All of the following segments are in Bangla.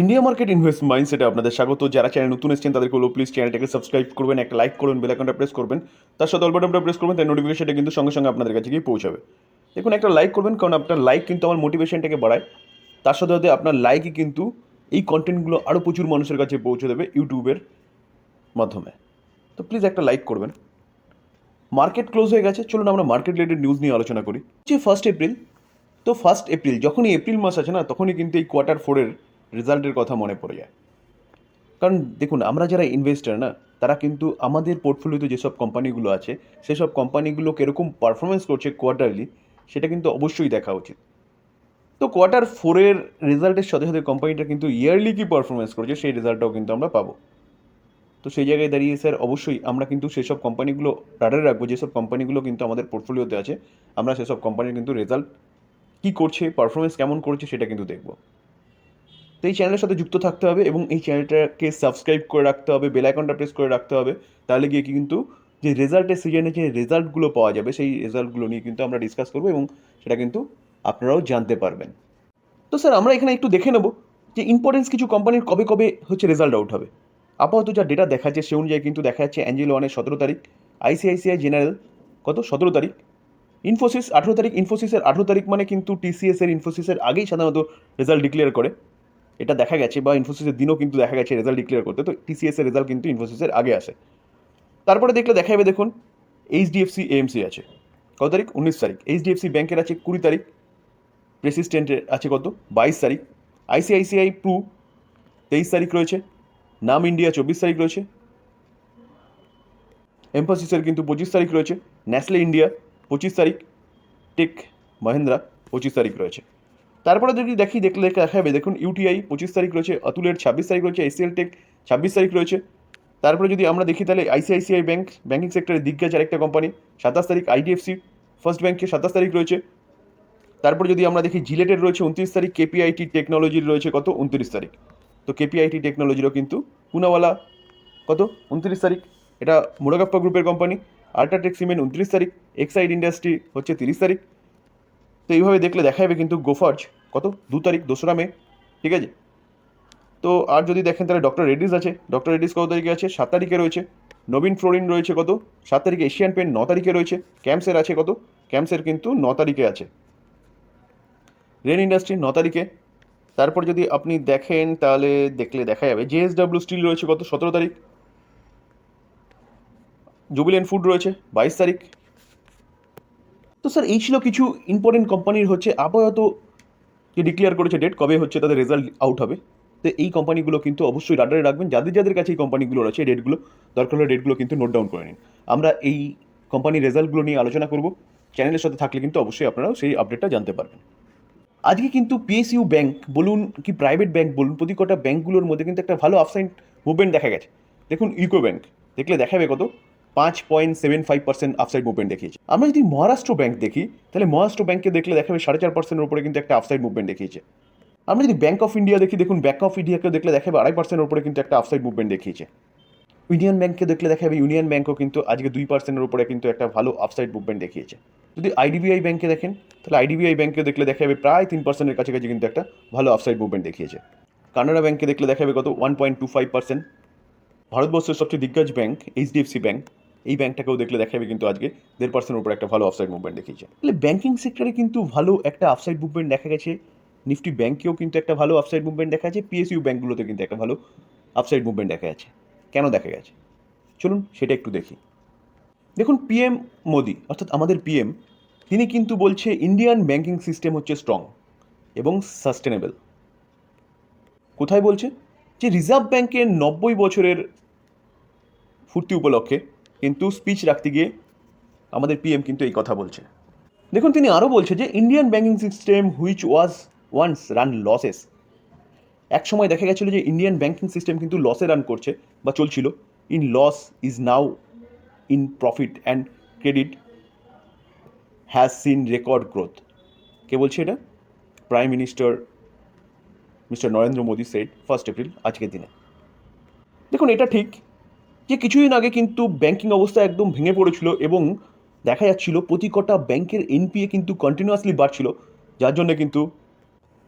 ইন্ডিয়া মার্কেট ইনভেস্ট মাইন্ডসেটে আপনাদের স্বাগত। যারা চ্যানেল নতুন এসেছেন, তাদেরকে হলো প্লিজ চ্যানেলটাকে সাবস্ক্রাইব করবেন, একটা লাইক করবেন বেল আইকনটা প্রেস করবেন। তার সাথে অল্পটা প্রেস করবেন তার নোটিফিকেশনটা কিন্তু সঙ্গে সঙ্গে আপনাদের কাছে গিয়ে পৌঁছাবে। দেখুন, একটা লাইক করবেন, কারণ আপনার লাইক কিন্তু আমার মোটিভেশনটাকে বাড়ায়। তার সাথে সাথে আপনার লাইকই কিন্তু এই কন্টেন্টগুলো আরও প্রচুর মানুষের কাছে পৌঁছে দেবে ইউটিউবের মাধ্যমে। তো প্লিজ একটা লাইক করবেন। মার্কেট ক্লোজ হয়ে গেছে। চলুন আমরা মার্কেট রিলেটেড নিউজ নিয়ে আলোচনা করি। যে ফার্স্ট এপ্রিল তো ফার্স্ট এপ্রিল যখনই এপ্রিল মাস আছে না, তখনই কিন্তু এই কোয়ার্টার ফোরের রেজাল্টের কথা মনে পড়ে যায়। কারণ দেখুন, আমরা যারা ইনভেস্টার না, তারা কিন্তু আমাদের পোর্টফোলিওতে যেসব কোম্পানিগুলো আছে, সেসব কোম্পানিগুলো কীরকম পারফরমেন্স করছে কোয়ার্টারলি সেটা কিন্তু অবশ্যই দেখা উচিত। তো কোয়ার্টার ফোরের রেজাল্টের সাথে সাথে কোম্পানিটা কিন্তু ইয়ারলি কী পারফরমেন্স করছে, সেই রেজাল্টটাও কিন্তু আমরা পাবো। তো সেই জায়গায় দাঁড়িয়ে স্যার অবশ্যই আমরা কিন্তু সেসব কোম্পানিগুলো রাডারে রাখব, যেসব কোম্পানিগুলো কিন্তু আমাদের পোর্টফোলিওতে আছে, আমরা সেসব কোম্পানির কিন্তু রেজাল্ট কী করছে পারফরমেন্স কেমন করছে, সেটা কিন্তু দেখব। এই চ্যানেলের সাথে যুক্ত থাকতে হবে এবং এই চ্যানেলটাকে সাবস্ক্রাইব করে রাখতে হবে বেল আইকনটা প্রেস করে রাখতে হবে, তাহলে গিয়ে কিন্তু যে রেজাল্টের সিজনে যে রেজাল্টগুলো পাওয়া যাবে, সেই রেজাল্টগুলো নিয়ে কিন্তু আমরা ডিসকাস করব এবং সেটা কিন্তু আপনারাও জানতে পারবেন। তো স্যার আমরা এখানে একটু দেখে নেব যে ইম্পর্টেন্স কিছু কোম্পানির কবে কবে হচ্ছে রেজাল্ট আউট হবে। আপাতত যা ডেটা দেখা যাচ্ছে সে অনুযায়ী কিন্তু দেখা যাচ্ছে অ্যাঞ্জেল ওয়ানের সতেরো তারিখ আইসিআইসিআই জেনারেল কত? সতেরো তারিখ। ইনফোসিস আঠেরো তারিখ ইনফোসিসের আঠেরো তারিখ মানে কিন্তু টিসিএস এর ইনফোসিসের আগেই সাধারণত রেজাল্ট ডিক্লেয়ার করে। এটা দেখা গেছে বা ইনফোসিসের দিনও কিন্তু দেখা গেছে রেজাল্ট ডিক্লেয়ার করতে। তো টিসিএস এর রেজাল্ট কিন্তু ইনফোসিসের আগে আসে। তারপরে দেখলে দেখা যাবে দেখুন এইচডিএফসি এএমসি আছে। কত তারিখ? উনিশ তারিখ। এইচডিএফসি ব্যাংকের আছে কুড়ি তারিখ। প্রেসিস্টেন্টের আছে কত? বাইশ তারিখ। আইসিআইসিআই প্রু তেইশ তারিখ রয়েছে। নাম ইন্ডিয়া চব্বিশ তারিখ রয়েছে। এমফোসিসের কিন্তু পঁচিশ তারিখ রয়েছে। ন্যাসলে ইন্ডিয়া পঁচিশ তারিখ। টেক মহেন্দ্রা পঁচিশ তারিখ রয়েছে। তারপরে যদি দেখি, দেখলে দেখা যাবে দেখুন ইউটিআই পঁচিশ তারিখ রয়েছে, অতুলের ছাব্বিশ তারিখ রয়েছে এসিএল টেক ছাব্বিশ তারিখ রয়েছে। তারপরে যদি আমরা দেখি, তাহলে আইসিআইসিআই ব্যাংক ব্যাঙ্কিং সেক্টরে দিগ্গজ আরেকটা কোম্পানি সাতাশ তারিখ আইডিএফসি ফার্স্ট ব্যাংকে সাতাশ তারিখ রয়েছে। তারপরে যদি আমরা দেখি জিলেটের রয়েছে, উনত্রিশ তারিখ কেপিআইটি টেকনোলজির রয়েছে, কত? উনত্রিশ তারিখ। তো কেপিআইটি টেকনোলজিরও কিন্তু পুনাওয়ালা, কত? উনত্রিশ তারিখ। এটা মুরাগাপ্পা গ্রুপের কোম্পানি আল্ট্রাটেক সিমেন্ট উনত্রিশ তারিখ এক্সাইড ইন্ডাস্ট্রি হচ্ছে তিরিশ তারিখ। তো এইভাবে দেখলে দেখা যাবে কিন্তু গোফার্জ কত? দু তারিখ, দোসরা মে, ঠিক আছে? তো আর যদি দেখেন তাহলে ডক্টর রেডিস আছে। ডক্টর রেডিস কত তারিখে আছে? সাত তারিখে রয়েছে। নবীন ফ্লোরিন রয়েছে কত? সাত তারিখে এশিয়ান পেন, ন তারিখে রয়েছে। ক্যাম্পসের আছে কত? ক্যাম্পসের কিন্তু ন তারিখে আছে। রেন ইন্ডাস্ট্রি ন তারিখে। তারপর যদি আপনি দেখেন তাহলে দেখলে দেখা যাবে। জেএসডাব্লিউ স্টিল রয়েছে কত? সতেরো তারিখ। জুবিলেন্ট ফুড রয়েছে, বাইশ তারিখ। তো স্যার, এই ছিল কিছু ইম্পর্টেন্ট কোম্পানির হচ্ছে আপাতত যে ডিক্লেয়ার করেছে ডেট কবে হচ্ছে, তাদের রেজাল্ট আউট হবে? তো এই কোম্পানিগুলো কিন্তু অবশ্যই রাডারে রাখবেন। যাদের যাদের কাছে এই কোম্পানিগুলো রয়েছে, এই ডেটগুলো দরকার হলে ডেটগুলো কিন্তু নোট ডাউন করে নিন। আমরা এই কোম্পানির রেজাল্টগুলো নিয়ে আলোচনা করব। চ্যানেলের সাথে থাকলে কিন্তু অবশ্যই আপনারাও সেই আপডেটটা জানতে পারবেন। আজকে কিন্তু পিএসইউ ব্যাংক বলুন কি প্রাইভেট ব্যাংক বলুন, প্রতি কটা ব্যাংকগুলোর মধ্যে কিন্তু একটা ভালো আফসাইড মুভমেন্ট দেখা গেছে। দেখুন ইউকো ব্যাংক দেখলে দেখাবে কত? পাঁচ point seven five percent upside movement দেখিয়েছে। আমরা যদি মহারাষ্ট্র ব্যাংক দেখি, তাহলে মহারাষ্ট্র ব্যাংকে দেখলে দেখাবে সাড়ে চার পার্সেন্টের উপরে কিন্তু একটা আফসাইড মুভমেন্ট দেখিয়েছে। আমরা যদি ব্যাংক অফ ইন্ডিয়া দেখি, দেখুন ব্যাংক অফ ইন্ডিয়াকে দেখলে দেখাবে আড়াই পার্সেন্টের উপরে কিন্তু একটা আফসাইড মুভমেন্ট দেখিয়েছে। ইউনিয়ন ব্যাংককে দেখলে দেখা যাবে ইউনিয়ন ব্যাংকও কিন্তু আজকে দুই পার্সেন্টের উপরে কিন্তু একটা ভালো আফসাইড মুভমেন্ট দেখিয়েছে। যদি আইডিবিআই ব্যাংকে দেখেন, তাহলে আইডিবিআই ব্যাংকে দেখলে দেখা প্রায় তিন পার্সেন্টের কাছাকাছি কিন্তু একটা ভালো আফসাইড মুভমেন্ট দেখিয়েছে। কানাডা ব্যাংকে দেখলে দেখা যাবে কত one point two five percent. ভারতবর্ষের সবচেয়ে দিগ্গজ ব্যাংক এইচডিএফসি ব্যাংক এই ব্যাংকটাকেও দেখলে দেখা যাবে কিন্তু আজকে দেড় পার্সেন্টের উপরে একটা ভালো আফসাইড মুভমেন্ট দেখিয়েছে। তাহলে ব্যাঙ্কিং সেক্টরে কিন্তু ভালো একটা আফসাইড মুভমেন্ট দেখা গেছে। নিফটি ব্যাঙ্কেও কিন্তু একটা ভালো আফসাইড মুভমেন্ট দেখা যাচ্ছে। পিএসইউ ব্যাঙ্কগুলোতে কিন্তু একটা ভালো আফসাইড মুভমেন্ট দেখা যাচ্ছে। কেন দেখা গেছে? চলুন সেটা একটু দেখি। দেখুন পিএম মোদি, অর্থাৎ আমাদের পিএম তিনি কিন্তু বলছে ইন্ডিয়ান ব্যাঙ্কিং সিস্টেম হচ্ছে স্ট্রং এবং সাস্টেনেবল কোথায় বলছে? যে রিজার্ভ ব্যাংকের নব্বই বছরের ফুর্তি উপলক্ষে কিন্তু স্পিচ রাখতে গিয়ে আমাদের পিএম কিন্তু এই কথা বলছে। দেখুন, তিনি আরও বলছে যে Indian banking system which was once run losses এক সময় দেখা গেছিল যে ইন্ডিয়ান ব্যাঙ্কিং সিস্টেম কিন্তু লসে রান করছে বা চলছিল। In loss is now in profit and credit has seen record growth কে বলছে এটা? Prime minister mister Narendra Modi said first April আজকের দিনে। দেখুন, এটা ঠিক যে কিছুদিন আগে কিন্তু ব্যাংকিং অবস্থা একদম ভেঙে পড়েছিল এবং দেখা যাচ্ছিল প্রতি কটা ব্যাংকের এনপিএ কিন্তু কন্টিনিউয়াসলি বাড়ছিল, যার জন্য কিন্তু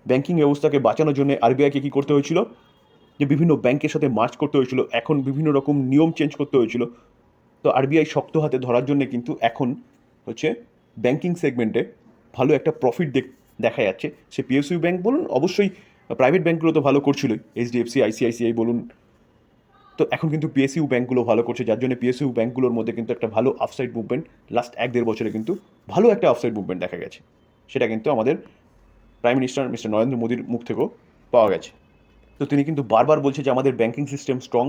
ব্যাংকিং ব্যবস্থাকে বাঁচানোর জন্য আরবিআইকে কী করতে হয়েছিল? যে বিভিন্ন ব্যাংকের সাথে মার্চ করতে হয়েছিল, এখন বিভিন্ন রকম নিয়ম চেঞ্জ করতে হয়েছিল। তো আরবিআই শক্ত হাতে ধরার জন্য কিন্তু এখন হচ্ছে ব্যাংকিং সেগমেন্টে ভালো একটা প্রফিট দেখা যাচ্ছে। সে পিএসইউ ব্যাংক বলুন, অবশ্যই প্রাইভেট ব্যাংকগুলো তো ভালো করছিলই এইচডিএফসি আইসিআইসিআই বলুন তো এখন কিন্তু পিএসইউ ব্যাংকগুলো ভালো করছে, যার জন্য পিএসইউ ব্যাংকগুলোর মধ্যে কিন্তু একটা ভালো আফসাইড মুভমেন্ট লাস্ট এক দেড় বছরে কিন্তু ভালো একটা আফসাইড মুভমেন্ট দেখা গেছে। সেটা কিন্তু আমাদের প্রাইম মিনিস্টার মিস্টার নরেন্দ্র মোদীর মুখ থেকেও পাওয়া গেছে। তো তিনি কিন্তু বারবার বলছে যে আমাদের ব্যাঙ্কিং সিস্টেম স্ট্রং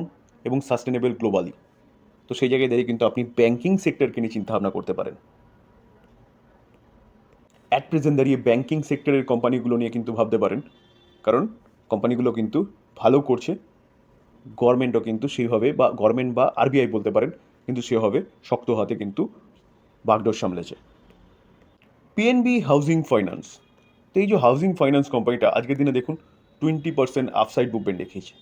এবং সাস্টেনেবল গ্লোবালি তো সেই জায়গায় দাঁড়িয়ে কিন্তু আপনি ব্যাঙ্কিং সেক্টরকে নিয়ে চিন্তাভাবনা করতে পারেন। অ্যাট প্রেজেন্ট দাঁড়িয়ে ব্যাঙ্কিং সেক্টরের কোম্পানিগুলো নিয়ে কিন্তু ভাবতে পারেন। কারণ কোম্পানিগুলো কিন্তু ভালো করছে গভর্নমেন্টও কিন্তু সেইভাবে বা গভর্নমেন্ট বা আরবিআই বলতে পারেন, কিন্তু সেভাবে শক্ত হাতে কিন্তু বাগডোর সামলেছে। পিএনবি হাউজিং ফাইন্যান্স তো এই যে হাউজিং ফাইন্যান্স কোম্পানিটা আজকের দিনে দেখুন টোয়েন্টি পার্সেন্ট আপসাইড মুভমেন্ট দেখিয়েছে।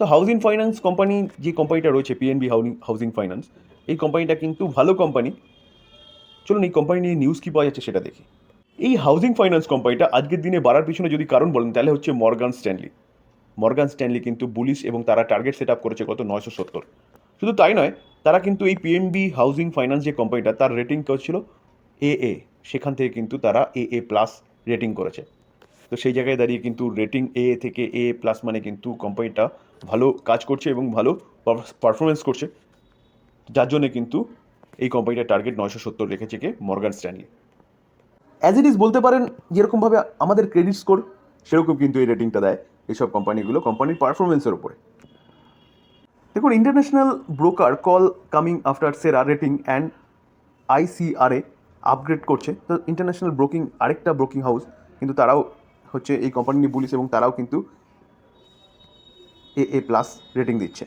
তো হাউজিং ফাইন্যান্স কোম্পানি যে কোম্পানিটা রয়েছে পিএনবি হাউজিং ফাইন্যান্স এই কোম্পানিটা কিন্তু ভালো কোম্পানি চলুন এই কোম্পানি নিয়ে নিউজ কী পাওয়া যাচ্ছে সেটা দেখি। এই হাউজিং ফাইন্যান্স কোম্পানিটা আজকের দিনে বাড়ার পিছনে যদি কারণ বলেন, তাহলে হচ্ছে মর্গান স্ট্যানলি মর্গান স্ট্যানলি কিন্তু বুলিশ এবং তারা টার্গেট সেট আপ করেছে কত নয়শো সত্তর। শুধু তাই নয়, তারা কিন্তু এই পিএনবি হাউজিং ফাইন্যান্স যে কোম্পানিটা তার রেটিং করছিল এ এ সেখান থেকে কিন্তু তারা এ এ প্লাস রেটিং করেছে। তো সেই জায়গায় দাঁড়িয়ে কিন্তু রেটিং এ থেকে এ প্লাস মানে কিন্তু কোম্পানিটা ভালো কাজ করছে এবং ভালো পারফরমেন্স করছে। যার জন্য কিন্তু এই কোম্পানিটার টার্গেট নয়শো সত্তর রেখেছে কে Morgan Stanley. As it is বলতে পারেন, যেরকমভাবে আমাদের ক্রেডিট স্কোর সেরকম কিন্তু এই রেটিংটা দেয়। এইসব কোম্পানিগুলো, কোম্পানির পারফরমেন্সের উপরে। দেখুন international broker call coming after সেরা রেটিং অ্যান্ড আইসিআরএ আপগ্রেড করছে। তো ইন্টারন্যাশনাল ব্রোকিং আরেকটা ব্রোকিং হাউস কিন্তু তারাও হচ্ছে এই কোম্পানি নিয়ে বলিস এবং তারাও কিন্তু এ এ প্লাস রেটিং দিচ্ছে।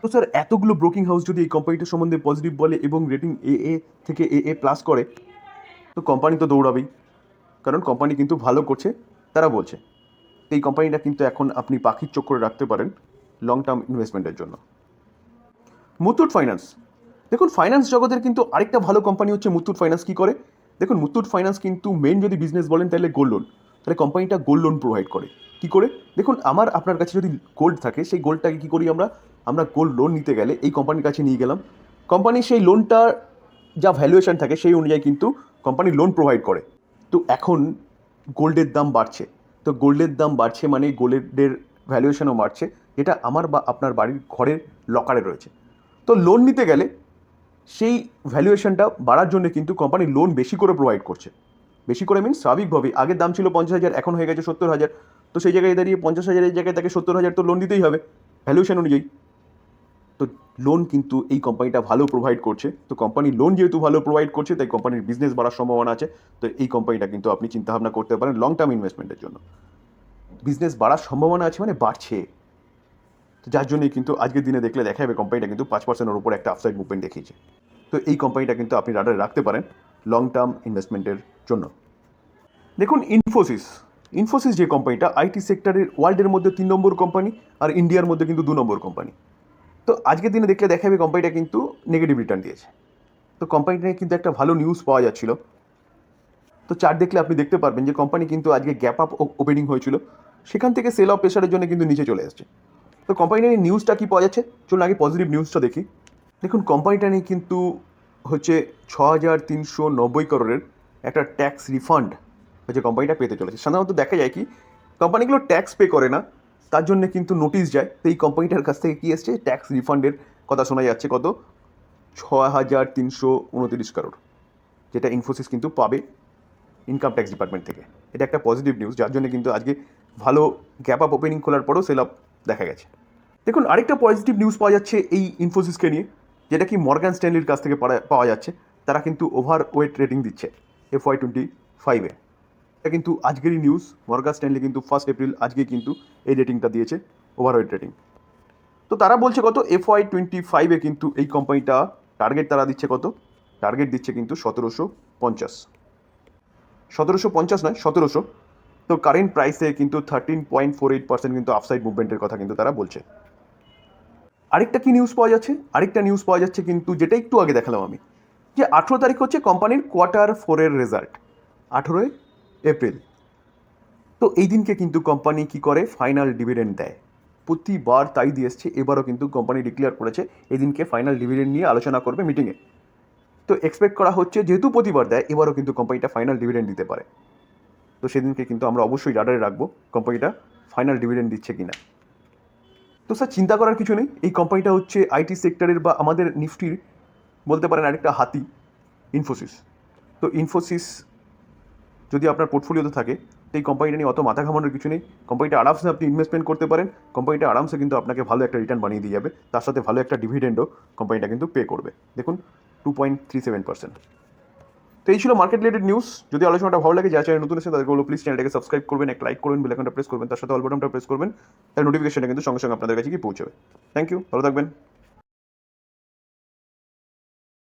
তো স্যার এতগুলো ব্রোকিং হাউস যদি এই কোম্পানিটার সম্বন্ধে পজিটিভ বলে এবং রেটিং এ এ থেকে এ এ প্লাস করে, তো কোম্পানি তো দৌড়াবেই। কারণ কোম্পানি কিন্তু ভালো করছে, তারা বলছে। এই কোম্পানিটা কিন্তু এখন আপনি পাখির চোখ করে রাখতে পারেন লং টার্ম ইনভেস্টমেন্টের জন্য। মুথুট ফাইন্যান্স দেখুন ফাইন্যান্স জগতের কিন্তু আরেকটা ভালো কোম্পানি হচ্ছে মুথুট ফাইন্যান্স কী করে? দেখুন, মুথুট ফাইন্যান্স কিন্তু মেন যদি বিজনেস বলেন, তাহলে গোল্ড লোন তাহলে কোম্পানিটা গোল্ড লোন প্রোভাইড করে। কী করে? দেখুন, আমার, আপনার কাছে যদি গোল্ড থাকে, সেই গোল্ডটাকে কী করি আমরা? আমরা গোল্ড লোন নিতে গেলে এই কোম্পানির কাছে নিয়ে গেলাম। কোম্পানি সেই লোনটার যা ভ্যালুয়েশন থাকে, সেই অনুযায়ী কিন্তু কোম্পানি লোন প্রোভাইড করে। তো এখন গোল্ডের দাম বাড়ছে। তো গোল্ডের দাম বাড়ছে মানে গোল্ডের ভ্যালুয়েশনও বাড়ছে, যেটা আমার বা আপনার বাড়ির ঘরের লকারে রয়েছে। তো লোন নিতে গেলে সেই ভ্যালুয়েশনটা বাড়ার জন্য কিন্তু কোম্পানি লোন বেশি করে প্রোভাইড করছে। বেশি করে মিন স্বাভাবিকভাবেই। আগের দাম ছিল পঞ্চাশ হাজার, এখন হয়ে গেছে সত্তর হাজার। তো সেই জায়গায় দাঁড়িয়ে পঞ্চাশ হাজারের জায়গায় তাকে সত্তর হাজার তো লোন দিতেই হবে। ভ্যালুয়েশন অনুযায়ী। তো লোন কিন্তু এই কোম্পানিটা ভালো প্রোভাইড করছে। তো কোম্পানি লোন যেহেতু ভালো প্রোভাইড করছে, তাই কোম্পানির বিজনেস বাড়ার সম্ভাবনা আছে। তো এই কোম্পানিটা কিন্তু আপনি চিন্তাভাবনা করতে পারেন লং টার্ম ইনভেস্টমেন্টের জন্য। বিজনেস বাড়ার সম্ভাবনা আছে মানে বাড়ছে। তো যার জন্যই কিন্তু আজকের দিনে দেখলে দেখা যাবে কোম্পানিটা কিন্তু পাঁচ পার্সেন্টের উপর একটা আপসাইড মুভমেন্ট দেখিয়েছে। তো এই কোম্পানিটা কিন্তু আপনি রাডারে রাখতে পারেন লং টার্ম ইনভেস্টমেন্টের জন্য। দেখুন ইনফোসিস ইনফোসিস যে কোম্পানিটা আইটি সেক্টরের ওয়ার্ল্ডের মধ্যে তিন নম্বর কোম্পানি আর ইন্ডিয়ার মধ্যে কিন্তু দু নম্বর কোম্পানি তো আজকের দিনে দেখলে দেখা যাবে কোম্পানিটা কিন্তু নেগেটিভ রিটার্ন দিয়েছে। তো কোম্পানিটা কিন্তু একটা ভালো নিউজ পাওয়া যাচ্ছিল। তো চার্ট দেখলে আপনি দেখতে পারবেন যে কোম্পানি কিন্তু আজকে গ্যাপ আপ ওপেনিং হয়েছিল। সেখান থেকে সেল অফ প্রেশারের জন্য কিন্তু নিচে চলে আসছে তো কোম্পানিটা নিয়ে নিউজটা কী পাওয়া যাচ্ছে? চলুন আগে পজিটিভ নিউজটা দেখি। দেখুন কোম্পানিটা নিয়ে কিন্তু হচ্ছে ছ হাজার তিনশো নব্বই করোড়ের একটা ট্যাক্স রিফান্ড হচ্ছে কোম্পানিটা পেতে চলেছে। সাধারণত দেখা যায় কি কোম্পানিগুলো ট্যাক্স পে করে না। তার জন্য কিন্তু নোটিশ যায়। তো এই কোম্পানিটার কাছ থেকে কী এসছে? ট্যাক্স রিফান্ডের কথা শোনা যাচ্ছে কত? ছ হাজার তিনশো উনতিরিশ করোড় যেটা ইনফোসিস কিন্তু পাবে ইনকাম ট্যাক্স ডিপার্টমেন্ট থেকে। এটা একটা পজিটিভ নিউজ যার জন্য কিন্তু আজকে ভালো গ্যাপ আপ ওপেনিং খোলার পরেও সেল আপ দেখা গেছে। দেখুন, আরেকটা পজিটিভ নিউজ পাওয়া যাচ্ছে এই ইনফোসিসকে নিয়ে, যেটা কি মর্গান স্ট্যানলির কাছ থেকে পাওয়া যাচ্ছে। তারা কিন্তু ওভার ওয়েট রেটিং দিচ্ছে এফ ওয়াই টোয়েন্টি ফাইভে এটা কিন্তু আজকেরই নিউজ মর্গান স্ট্যানলি কিন্তু ফার্স্ট এপ্রিল আজকে কিন্তু এই রেটিংটা দিয়েছে ওভার ওয়েট রেটিং তো তারা বলছে কত? এফ ওয়াই টোয়েন্টি ফাইভে কিন্তু এই কোম্পানিটা টার্গেট তারা দিচ্ছে কত? টার্গেট দিচ্ছে কিন্তু সতেরোশো পঞ্চাশ। সতেরোশো পঞ্চাশ নয়, সতেরোশো। তো কারেন্ট প্রাইসে কিন্তু thirteen point four eight percent কিন্তু আফসাইড মুভমেন্টের কথা কিন্তু তারা বলছে। আরেকটা কি নিউজ পাওয়া যাচ্ছে? আরেকটা নিউজ পাওয়া যাচ্ছে কিন্তু যেটা একটু আগে দেখালাম আমি। যে আঠেরো তারিখ হচ্ছে কোম্পানির কোয়ার্টার ফোরের রেজাল্ট আঠেরোই এপ্রিল। তো এই দিনকে কিন্তু কোম্পানি কি করে? ফাইনাল ডিভিডেন্ড দেয়। প্রতিবার তাই দিয়ে এসছে, এবারও কিন্তু কোম্পানি ডিক্লেয়ার করেছে এদিনকে ফাইনাল ডিভিডেন্ড নিয়ে আলোচনা করবে মিটিংয়ে তো এক্সপেক্ট করা হচ্ছে, যেহেতু প্রতিবার দেয়, এবারও কিন্তু কোম্পানিটা ফাইনাল ডিভিডেন্ড দিতে পারে। তো সেদিনকে কিন্তু আমরা অবশ্যই রাডারে রাখব কোম্পানিটা ফাইনাল ডিভিডেন্ড দিচ্ছে কি না তো স্যার, চিন্তা করার কিছু নেই। এই কোম্পানিটা হচ্ছে আইটি সেক্টরের বা আমাদের নিফটির, বলতে পারেন আরেকটা হাতি ইনফোসিস তো ইনফোসিস যদি আপনার পোর্টফোলিওতে থাকে এই কোম্পানিটা নিয়ে অত মাথা ঘামানোর কিছু নেই। কোম্পানিটা আরামসে আপনি ইনভেস্টমেন্ট করতে পারেন। কোম্পানিটা আরামসে কিন্তু আপনাকে ভালো একটা রিটার্ন বানিয়ে দিয়ে যাবে। তার সাথে ভালো একটা ডিভিডেন্ডও কোম্পানিটা কিন্তু পে করবে। দেখুন two point three seven percent তো এই ছিল মার্কেট রিলেটেড নিউজ যদি আলোচনাটা ভালো লাগে যা চ্যানেল নতুন এসে তাদেরকে বলো, প্লিজ চ্যানেলটাকে সাবস্ক্রাইব করবেন, এক লাইক করবেন বেলাইকনটা প্রেস করবেন, তার সাথে অল বাটনটা প্রেস করবেন তার নোটিফিকেশনটা কিন্তু সঙ্গে সঙ্গে আপনাদের কাছে কি পৌঁছবে। থ্যাংক ইউ ভালো থাকবেন।